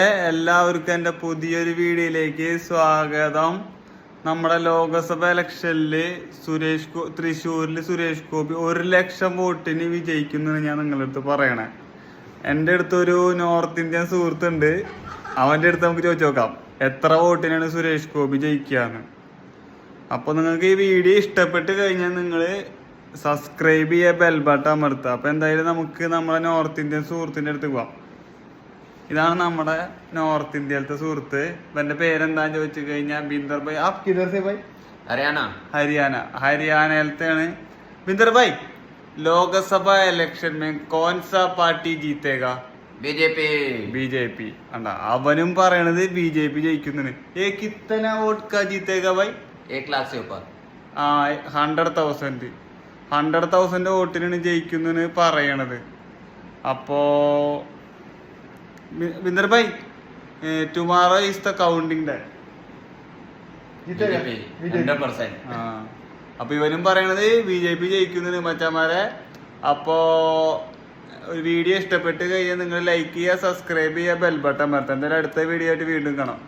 എല്ലാവർക്കും എന്റെ പുതിയൊരു വീഡിയോയിലേക്ക് സ്വാഗതം. നമ്മുടെ ലോകസഭ ഇലക്ഷനിൽ സുരേഷ് തൃശ്ശൂരിൽ സുരേഷ് ഗോപി ഒരു ലക്ഷം വോട്ടിന് വിജയിക്കുന്നു ഞാൻ നിങ്ങളുടെ അടുത്ത് പറയണേ. എന്റെ അടുത്തൊരു നോർത്ത് ഇന്ത്യൻ സുഹൃത്തുണ്ട്. അവന്റെ അടുത്ത് നമുക്ക് ചോദിച്ചു നോക്കാം. എത്ര വോട്ടിനാണ് സുരേഷ് ഗോപി ജയിക്കുകയെന്ന് അപ്പോൾ നിങ്ങൾക്ക് ഈ വീഡിയോ ഇഷ്ടപ്പെട്ട് കഴിഞ്ഞാൽ നിങ്ങൾ സബ്സ്ക്രൈബ് ചെയ്യുക ബെൽ ബട്ടൺ അമർത്തുക. അപ്പോൾ എന്തായാലും നമുക്ക് നമ്മുടെ നോർത്ത് ഇന്ത്യൻ സുഹൃത്തിന്റെ അടുത്ത് പോവാം. ഇതാണ് നമ്മുടെ നോർത്ത് ഇന്ത്യയിലത്തെ സുഹൃത്ത്. ഇവന്റെ പേരെന്താന്ന് ചോദിച്ചു കഴിഞ്ഞാൽ ബിന്ദർ ഭായ് ആ കിദർ സേ ഭായ് ഹരിയാന. ഹരിയാന. ഹരിയാനയിലത്തെയാണ് ബിന്ദർ ഭായ് ലോകസഭ ഇലക്ഷൻ മേ കോൺസ party ജീത്തേക. B J P. B J P. അണ്ട അവനും പറയണത് ബി ജെ പി ജയിക്കുന്നതിന് ഏ കിത്തന വോട്ട് ജീത്തേക ഭായ് ഏക് ലാഖ് ആ ഹൺഡ്രഡ് തൗസൻഡ് ഹൺഡ്രഡ് തൗസൻഡ് വോട്ടിനാണ് ജയിക്കുന്നതെന്ന് പറയണത്. അപ്പോ Vinder bhai tomorrow is the counting day അപ്പൊ ഇവനും പറയണത് ബി ജെ പി ജയിക്കുന്നതിന് മച്ചന്മാരെ അപ്പോ ഒരു വീഡിയോ ഇഷ്ടപ്പെട്ട് കഴിഞ്ഞാൽ നിങ്ങൾ ലൈക്ക് ചെയ്യുക സബ്സ്ക്രൈബ് ചെയ്യുക ബെൽബട്ടൺ മറത്തം എന്തായാലും അടുത്ത വീഡിയോ ആയിട്ട് വീണ്ടും കാണാം.